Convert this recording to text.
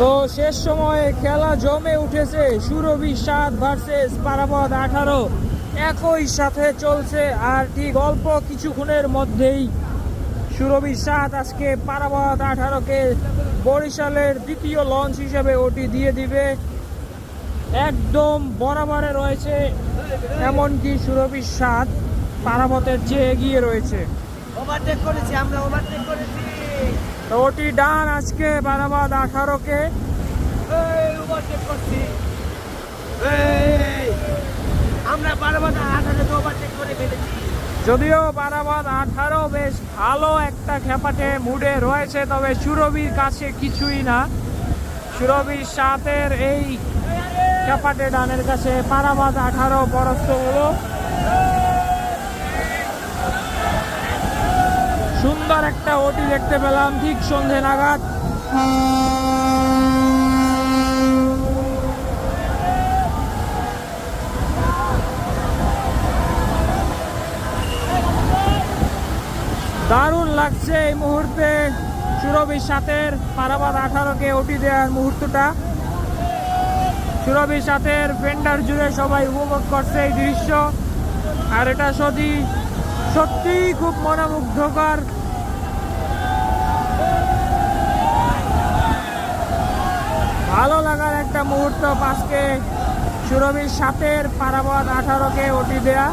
তো শেষ সময়ে খেলা জমে উঠেছে। সুরভি সাত ভার্সেস পারাপদ আঠারো। একই সাথে চলছে আর ঠিক অল্প কিছুক্ষণের মধ্যেই সুরভি সাত আজকে পারাপদ আঠারোকে বরিশালের দ্বিতীয় লঞ্চ হিসেবে ওটি দিয়ে দিবে। একদম বরাবরে রয়েছে এমনকি সুরভি সাত পারাপতের চেয়ে এগিয়ে রয়েছে। ওভারটেক করেছি আমরা ওভারটেক করেছি। তো ওটি ডান আজকে বারাবাদ আঠারোকে। আমরা বারবার আঠারো ওভারটেক করে ফেলেছি। যদিও বারাবাদ আঠারো বেশ ভালো একটা খেপাটে মুডে রয়েছে তবে সুরভির কাছে কিছুই না। সুরভির সাতের এই খেপাটে ডানের কাছে পারাবাদ আঠারো পরস্ত হলো। একটা ওটি দেখতে পেলাম, ঠিক সন্ধে নাগাদ। দারুণ লাগছে এই মুহূর্তে সুরভি সাতের পারাবাদ আঠারোকে ওটি দেওয়ার মুহূর্তটা। সুরভি সাতের ফেন্ডার জুড়ে সবাই উপভোগ করছে এই দৃশ্য। আর এটা সত্যি, সত্যিই খুব মনোমুগ্ধকর ভালো একটা মুহূর্ত পাঁচকে সুরভির সাতের পারাবাদ আঠারোকে ওটি দেয়া।